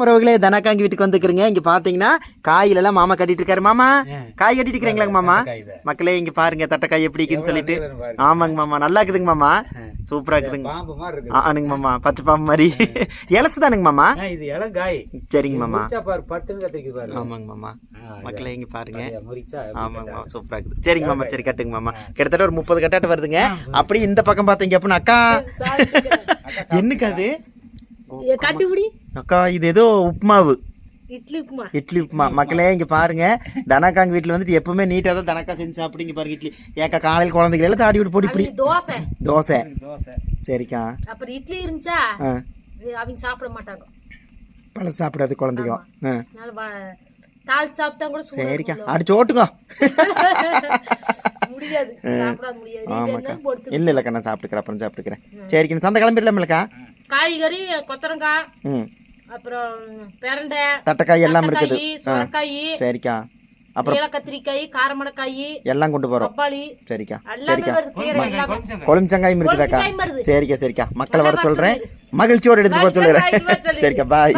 உறவுகளே தனக்காங்க வீட்டுக்கு வந்துக்கிறீங்க இங்க பாத்தீங்கன்னா காயில எல்லாம் மாமா கட்டிட்டு இருக்காரு மாமா? காய் கட்டிட்டு இருக்கிறீங்களா மாமா மக்களே இங்க பாருங்க தட்டக்காய் எப்படி இருக்குன்னு சொல்லிட்டு. ஆமாங்க மாமா நல்லா இருக்குதுங்க மாமா. சூப்பரா இருக்குதுங்க. பாம்பு மாதிரி இருக்கு ஆ, ஆனுங்க மாமா பச்சை பாம்பு மாதிரி. இலசுதானுங்க மாமா? ஆ, இது இளங்காய். சரிங்க மாமா. ஆமாங்க மாமா. மக்களே இங்க பாருங்க. அப்படியே ஆமாங்க மாமா சூப்பரா இருக்குது. சரிங்க மாமா சரி கட்டுங்க மாமா. கிட்டத்தட்ட ஒரு முப்பது கட்டாட்டு வருதுங்க. அப்படி இந்த பக்கம் பாத்தீங்க அப்படின்னா அக்கா. என்னக்கு அது? கட்டுப்பிடி. அக்கா இது ஏதோ உப்புமாவு. இட்லி உப்புமா. இட்லி உப்புமா. மக்களே இங்க பாருங்க. தனக்காங்க வீட்டுல வந்துட்டு எப்பவுமே நீட்டா தான் தனக்கா செஞ்சு சாப்பிடுங்க பாருங்க இட்லி. ஏக்கா காலையில் குழந்தைகள் எல்லாம் தாடி விட்டு போடி இப்படி. தோசை. தோசை. தோசை. சரிக்கா. அப்புறம் இட்லி இருந்துச்சா? அவங்க சாப்பிட மாட்டாங்க. பழம் சாப்பிடாது குழந்தைங்க. தாளிச்சு சாப்பிட்டா கூட சரிக்கா. அடிச்சு ஓட்டுங்க. முடியாது. ஆமாக்கா. போட்டு இல்ல இல்லக்கா நான் சாப்பிட்டுக்கிறேன் அப்புறம் சாப்பிட்டுக்கிறேன். சரிக்கா சந்தை கிளம்பிடலாம்லக்கா காய்கறி கொத்தரங்காய். ம். அப்புறம் பெரண்டை தட்டக்காய் எல்லாம் இருக்குது. சுரக்காய் சரிக்கா. அப்புறம் கத்திரிக்காய் காரமடக்காய் எல்லாம் கொண்டு போறோம். பப்பாளி சரிக்கா சரிக்கா. கொழும்பச்சங்காயும் இருக்குதாக்கா. சரிக்கா சரிக்கா. மக்களை வர சொல்றேன். மகிழ்ச்சியோட எடுத்து போக சொல்லுறேன். சரிக்கா பாய்.